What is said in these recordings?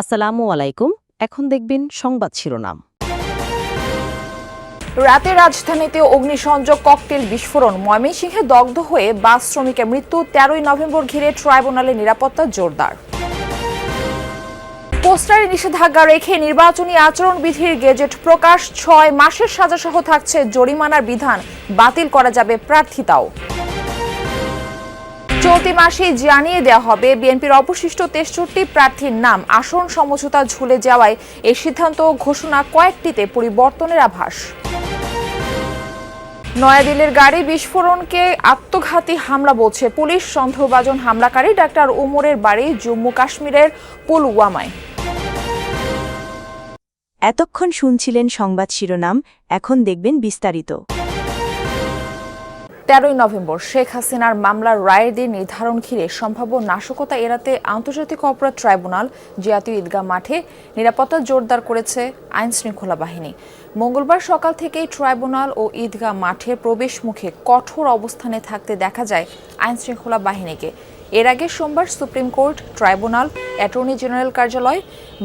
আসসালামু আলাইকুম। এখন দেখবেন সংবাদ শিরোনাম। রাতে রাজধানীতে অগ্নিসংযোগ, ককটেল বিস্ফোরণ, ময়মনসিংহে দগ্ধ হয়ে বাস শ্রমিকের মৃত্যু, তেরোই নভেম্বর ঘিরে ট্রাইব্যুনালে নিরাপত্তা জোরদার। পোস্টারে নিষেধাজ্ঞা রেখে নির্বাচনী আচরণবিধির গেজেট প্রকাশ, ছয় মাসের সাজাসহ থাকছে জরিমানার বিধান, বাতিল করা যাবে প্রার্থিতাও চলতি মাসেই জানিয়ে দেওয়া হবে, বিএনপির অবশিষ্ট তেষট্টি প্রার্থীর নাম আসন সমঝোতা ঝুলে যাওয়ায় এই সিদ্ধান্ত ঘোষণা কয়েকটিতে পরিবর্তনের আভাস। নয়াদিল্লির গাড়ি বিস্ফোরণকে আত্মঘাতী হামলা বলছে পুলিশ। সন্দেহভাজন হামলাকারী ডাক্তার উমরের বাড়ি জম্মু কাশ্মীরের পুলওয়ামায়। এতক্ষণ শুনছিলেন সংবাদ শিরোনাম, এখন দেখবেন বিস্তারিত। তেরোই নভেম্বর শেখ হাসিনার মামলার রায়ের দিন নির্ধারণ ঘিরে সম্ভাব্য নাশকতা এড়াতে আন্তর্জাতিক অপরাধ ট্রাইব্যুনাল জাতীয় ঈদগাহ মাঠে নিরাপত্তা জোরদার করেছে আইন শৃঙ্খলা বাহিনী। মঙ্গলবার সকাল থেকেই ট্রাইব্যুনাল ও ঈদগাহ মাঠের প্রবেশ মুখে কঠোর অবস্থানে থাকতে দেখা যায় আইন শৃঙ্খলা বাহিনীকে। এর আগে সোমবার supreme court, tribunal, attorney general কার্যালয়,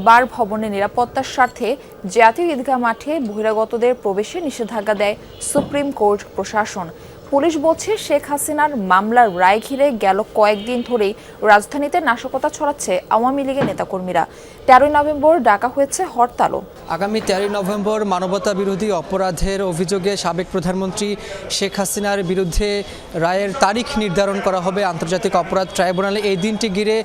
বার ভবনের নিরাপত্তার স্বার্থে জাতীয় ঈদগাহ মাঠে বহিরাগতদের প্রবেশে নিষেধাজ্ঞা দেয় সুপ্রিম কোর্ট প্রশাসন। পুলিশ বলছে শেখ হাসিনার মামলার রায় ঘিরে গেল কয়েকদিন ধরেই রাজধানীতে নাশকতা ছড়াচ্ছে আওয়ামী লীগের নেতাকর্মীরা। তেরোই নভেম্বর ডাকা হয়েছে হরতালও। আগামী তেরোই নভেম্বর মানবতা বিরোধী অপরাধের অভিযোগে সাবেক প্রধানমন্ত্রী শেখ হাসিনার বিরুদ্ধে রায়ের তারিখ নির্ধারণ করা হবে আন্তর্জাতিক অপরাধ ট্রাইব্যুনালে। এই দিনটি ঘিরে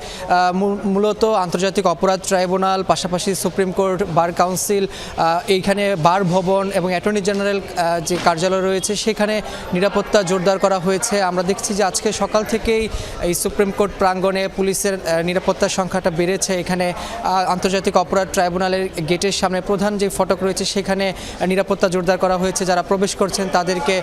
মূলত আন্তর্জাতিক অপরাধ ট্রাইব্যুনাল, পাশাপাশি সুপ্রিম কোর্ট, বার কাউন্সিল এইখানে বার ভবন এবং অ্যাটর্নি জেনারেল যে কার্যালয় রয়েছে, সেখানে নিরাপত্তা জোরদার করা হয়েছে। আমরা দেখছি যে আজকে সকাল থেকেই এই সুপ্রিম কোর্ট প্রাঙ্গণে পুলিশের নিরাপত্তার সংখ্যাটা বেড়েছে। এখানে আন্তর্জাতিক অপরাধ ট্রাইব্যুনালের গেটের সামনে প্রধান যে ফটক রয়েছে, সেখানে নিরাপত্তা জোরদার করা হয়েছে। যারা প্রবেশ করছেন, তাদেরকে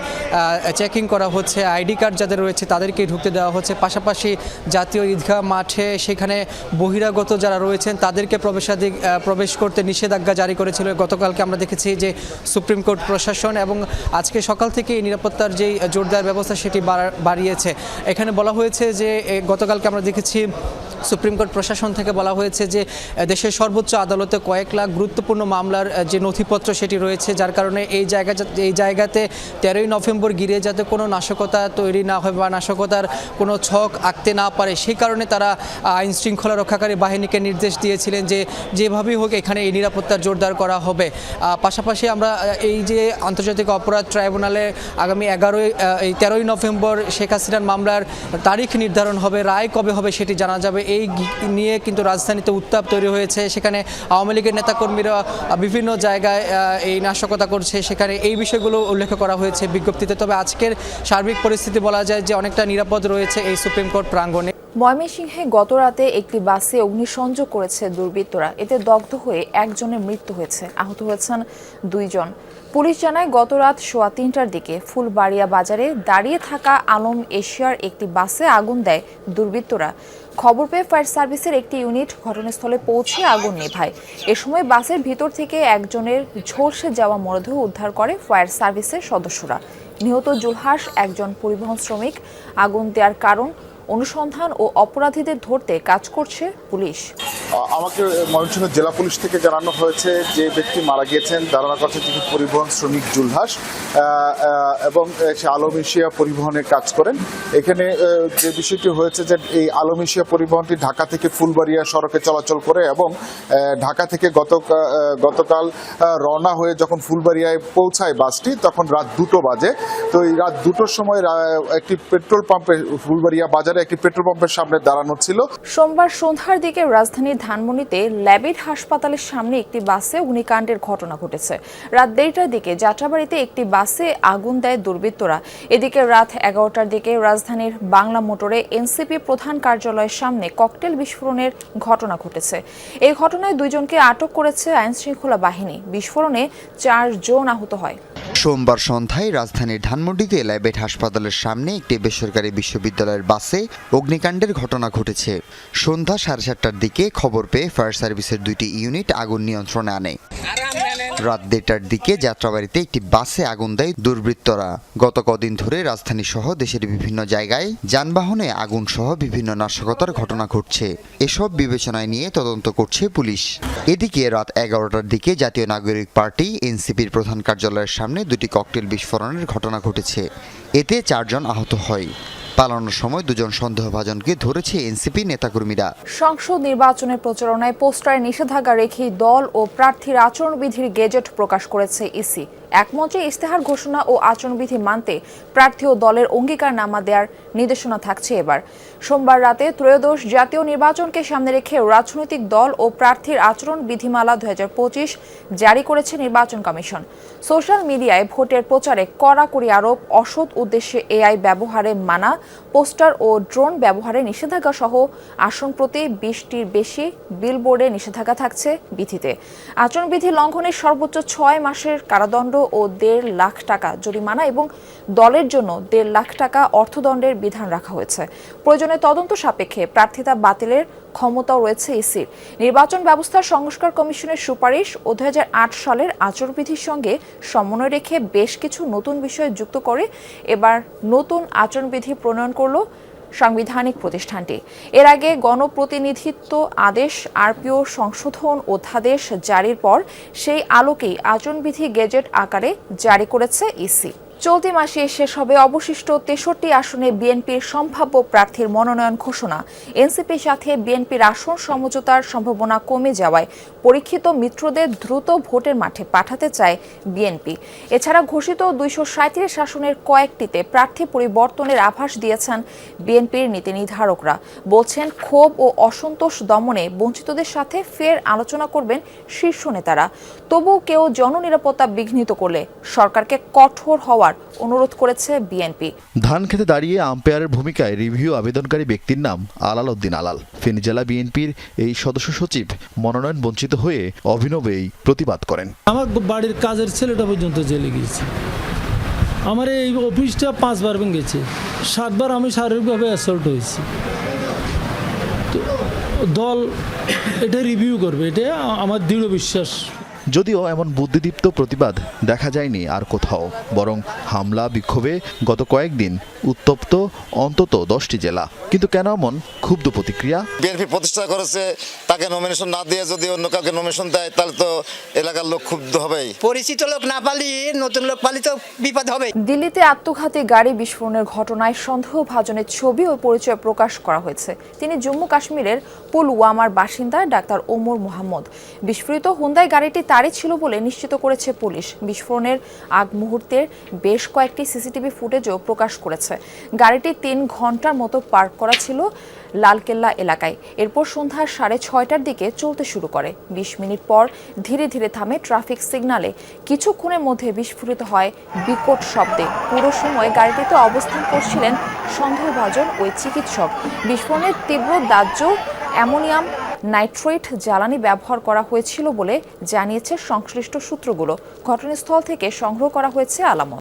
চেকিং করা হচ্ছে। আইডি কার্ড যাদের রয়েছে, তাদেরকে ঢুকতে দেওয়া হচ্ছে। পাশাপাশি জাতীয় ঈদগাহ মাঠে সেখানে বহিরাগত যারা রয়েছেন, তাদেরকে প্রবেশাধিক প্রবেশ করতে নিষেধাজ্ঞা জারি করেছিল। গতকালকে আমরা দেখেছি যে সুপ্রিম কোর্ট প্রশাসন এবং আজকে সকাল থেকে এই নিরাপত্তার যেই জোরদার ব্যবস্থা সেটি বাড়িয়েছে। এখানে বলা হয়েছে যে গতকালকে আমরা দেখেছি সুপ্রিম কোর্ট প্রশাসন থেকে বলা হয়েছে যে দেশের সর্বোচ্চ আদালতে কয়েক লাখ গুরুত্বপূর্ণ মামলার যে নথিপত্র সেটি রয়েছে, যার কারণে এই জায়গা এই জায়গাতে তেরোই নভেম্বর গিরে যাতে কোনো নাশকতা তৈরি না হয় বা নাশকতার কোনো ছক আঁকতে না পারে, সেই কারণে তারা আইন শৃঙ্খলা রক্ষাকারী বাহিনীকে নির্দেশ দিয়েছিলেন যে, যেভাবেই হোক এখানে এই নিরাপত্তা জোরদার করা হবে। পাশাপাশি আমরা এই যে আন্তর্জাতিক অপরাধ ট্রাইব্যুনালে আগামী এগারোই এই তেরোই নভেম্বর শেখ হাসিনার মামলার তারিখ নির্ধারণ হবে, রায় কবে হবে সেটি জানা যাবে। এই নিয়ে কিন্তু রাজধানীতে উত্তাপ তৈরি হয়েছে। সেখানে আওয়ামী লীগের নেতাকর্মীরা বিভিন্ন জায়গায় এই নাশকতা করছে। সেখানে এই বিষয়গুলো উল্লেখ করা হয়েছে বিজ্ঞপ্তিতে। তবে আজকের সার্বিক পরিস্থিতি বলা যায় যে অনেকটা নিরাপদ রয়েছে এই সুপ্রিম কোর্ট প্রাঙ্গণে। ময়মনসিংহে গতরাতে একটি বাসে অগ্নিসংযোগ করেছে দুর্বৃত্তরা। এতে দগ্ধ হয়ে একজনের মৃত্যু হয়েছে। আহত হয়েছেন দুইজন। পুলিশ জানায়, গতরাত সোয়া তিনটার দিকে ফুলবাড়িয়া বাজারে দাঁড়িয়ে থাকা আলম এশিয়ার একটি বাসে আগুন দেয় দুর্বৃত্তরা। খবর পেয়ে ফায়ার সার্ভিসের একটি ইউনিট ঘটনাস্থলে পৌঁছে আগুন নেভায়। এ সময় বাসের ভিতর থেকে একজনের ঝলসে যাওয়া মরদেহ উদ্ধার করে ফায়ার সার্ভিসের সদস্যরা। নিহত জুলহাস একজন পরিবহন শ্রমিক। আগুন দেওয়ার কারণ অনুসন্ধান ও অপরাধীদের ধরতে কাজ করছে পুলিশ। আমাকে ময়মনসিংহ জেলা পুলিশ থেকে জানানো হয়েছে যে ব্যক্তি মারা গিয়েছেন। ধারণা করছে তিনি পরিবহন শ্রমিক জুলহাস। এবং সে আলম এশিয়া পরিবহনে কাজ করেন। এখানে যে বিষয়টি হয়েছে যে এই আলম এশিয়া পরিবহনটি ঢাকা থেকে ফুলবাড়িয়া সড়কে চলাচল করে এবং ঢাকা থেকে গত গতকাল রওনা হয়ে যখন ফুলবাড়িয়ায় পৌঁছায় বাসটি, তখন রাত দুটো বাজে। তো এই রাত দুটোর সময় একটি পেট্রোল পাম্পে ফুলবাড়িয়া বাজারে একটি পেট্রোল পাম্পের সামনে দাঁড়ানো ছিল। সোমবার সন্ধ্যার দিকে রাজধানীর ধানমন্ডিতে ল্যাবিড হাসপাতালের সামনে একটি বাসে অগ্নিকাণ্ডের ঘটনা ঘটেছে। রাত দেড়টার দিকে যাত্রাবাড়িতে একটি বাসে আগুন দেয় দুর্বৃত্তরা। এদিকে রাত এগারোটার দিকে রাজধানীর বাংলা মোটরে এনসিপি প্রধান কার্যালয়ের সামনে ককটেল বিস্ফোরণের ঘটনা ঘটেছে। এই ঘটনায় দুইজনকে আটক করেছে আইন শৃঙ্খলা বাহিনী। বিস্ফোরণে চার জন আহত হয়। সোমবার সন্ধ্যায় রাজধানীর ধানমন্ডিতে ল্যাবেট হাসপাতালের সামনে একটি বেসরকারি বিশ্ববিদ্যালয়ের বাসে অগ্নিকাণ্ডের ঘটনা ঘটেছে। সন্ধ্যা সাড়ে সাতটার দিকে খবর পেয়ে ফায়ার সার্ভিসের দুইটি ইউনিট আগুন নিয়ন্ত্রণে আনে। রাত দেড়টার দিকে যাত্রাবাড়িতে একটি বাসে আগুন দেয় দুর্বৃত্তরা। গত কদিন ধরে রাজধানী সহ দেশের বিভিন্ন জায়গায় যানবাহনে আগুন সহ বিভিন্ন নাশকতার ঘটনা ঘটছে। এসব বিবেচনায় নিয়ে তদন্ত করছে পুলিশ। এদিকে রাত এগারোটার দিকে জাতীয় নাগরিক পার্টি, এনসিপির প্রধান কার্যালয়ের সামনে দুটি ককটেল বিস্ফোরণের ঘটনা ঘটেছে। এতে চারজন আহত হয়। পালানোর সময় দুজন সন্দেহভাজনকে ধরেছে এনসিপি নেতাকর্মীরা। সংসদ নির্বাচনের প্রচারণায় পোস্টারে নিষেধাজ্ঞা রেখে দল ও প্রার্থীর আচরণবিধির গেজেট প্রকাশ করেছে ইসি। একমঞ্চে ইস্তেহার ঘোষণা ও আচরণবিধি মানতে প্রার্থী ও দলের অঙ্গীকার নামা দেওয়ার নির্দেশনা থাকছে এবার। সোমবার রাতে ত্রয়োদশ জাতীয় নির্বাচনকে সামনে রেখে রাজনৈতিক দল ও প্রার্থীর আচরণ বিধিমালা দুই হাজার পঁচিশ জারি করেছে নির্বাচন কমিশন। সোশ্যাল মিডিয়ায় ভোটের প্রচারে কড়াকড়ি আরোপ, অসৎ উদ্দেশ্যে এআই ব্যবহারে মানা পোস্টার ও ড্রোন ব্যবহারে নিষেধাজ্ঞা সহ আসন প্রতি বিশটির বেশি বিলবোর্ডে নিষেধাজ্ঞা থাকছে বিধিতে। আচরণবিধি লঙ্ঘনের সর্বোচ্চ ছয় মাসের কারাদণ্ড ও দেড় লাখ টাকা জরিমানা এবং দলের জন্য দেড় লাখ টাকা অর্থদণ্ডের বিধান রাখা হয়েছে। প্রয়োজনে তদন্ত সাপেক্ষে প্রার্থিতা বাতিলের ক্ষমতাও রয়েছে ইসির। নির্বাচন ব্যবস্থার সংস্কার কমিশনের সুপারিশ ও দু সালের আচরণবিধির সঙ্গে সমন্বয় রেখে বেশ কিছু নতুন বিষয় যুক্ত করে এবার নতুন আচরণবিধি প্রণয়ন করল সাংবিধানিক প্রতিষ্ঠানটি। এর আগে গণপ্রতিনিধিত্ব আদেশ, আরপিও, সংশোধন অধ্যাদেশ জারির পর সেই আলোকেই আচরণবিধি গেজেট আকারে জারি করেছে ইসি। চলতি মাসে শেষ হবে অবশিষ্ট তেষট্টি আসনে বিএনপির সম্ভাব্য প্রার্থীর মনোনয়ন ঘোষণা। এনসিপির সাথে বিএনপির আসন সমঝোতার সম্ভাবনা কমে যাওয়ায় পরীক্ষিত মিত্রদের দ্রুত ভোটের মাঠে পাঠাতে চায় বিএনপি। এছাড়া ঘোষিত দুইশো সাঁত্রিশ আসনের কয়েকটিতে প্রার্থী পরিবর্তনের আভাস দিয়েছেন বিএনপির নীতি নির্ধারকরা বলছেন, ক্ষোভ ও অসন্তোষ দমনে বঞ্চিতদের সাথে ফের আলোচনা করবেন শীর্ষ নেতারা। তবুও কেউ জননিরাপত্তা বিঘ্নিত করলে সরকারকে কঠোর হওয়ার অনুরোধ করেছে বিএনপি। ধান খেতে দাঁড়িয়ে আম্পায়ারের ভূমিকায় রিভিউ আবেদনকারী ব্যক্তির নাম আলাল উদ্দিন আলাল। ফেনী জেলা বিএনপির এই সদস্য সচিব মনোনয়ন বঞ্চিত হয়ে অভিনব এই প্রতিবাদ করেন। আমার বাড়ির কাজের ছেলেটা পর্যন্ত জেলে গিয়েছে। আমার এই অফিসটা পাঁচবার ভেঙেছে। সাতবার আমি শারীরিকভাবে অ্যাসল্ট হয়েছি। তো দল এটা রিভিউ করবে এটা আমার দৃঢ় বিশ্বাস। যদিও এমন বুদ্ধিদীপ্ত প্রতিবাদ দেখা যায়নি আর কোথাও বরং হামলা বিক্ষোভে গত কয়েকদিন উত্তপ্ত অন্তত দশটি জেলা। কিন্তু কেন এমন ক্ষুব্ধ প্রতিক্রিয়া? বিএনপি প্রতিষ্ঠা করেছে তাকে নমিনেশন না দিয়ে যদি অন্য কাউকে নমিনেশন দেয় তাহলে তো এলাকার লোক ক্ষুব্ধ হবেই। পরিচিত লোক না পালি নতুন লোক পালি তো বিপদ হবে দিল্লিতে আত্মঘাতী গাড়ি বিস্ফোরণের ঘটনায় সন্দেহভাজনের ছবি ও পরিচয় প্রকাশ করা হয়েছে। তিনি জম্মু কাশ্মীরের পুলওয়ামার বাসিন্দা ডাক্তার ওমর মোহাম্মদ। বিস্ফোরিত হুন্দাই গাড়িটি তারই ছিল বলে নিশ্চিত করেছে পুলিশ। বিস্ফোরণের আগ মুহূর্তের বেশ কয়েকটি সিসিটিভি ফুটেজও প্রকাশ করেছে। গাড়িটি তিন ঘণ্টার মতো পার্ক করা ছিল লালকেল্লা এলাকায়। এরপর সন্ধ্যা সাড়ে ছয়টার দিকে চলতে শুরু করে। বিশ মিনিট পর ধীরে ধীরে থামে ট্রাফিক সিগনালে। কিছুক্ষণের মধ্যে বিস্ফোরিত হয় বিকট শব্দে। পুরো সময় গাড়িটিতে অবস্থান করছিলেন সন্দেহভাজন ওই চিকিৎসক। বিস্ফোরণের তীব্র দাহ্য অ্যামোনিয়াম নাইট্রেট জ্বালানি ব্যবহার করা হয়েছিল বলে জানিয়েছে সংশ্লিষ্ট সূত্রগুলো। ঘটনাস্থল থেকে সংগ্রহ করা হয়েছে আলামত।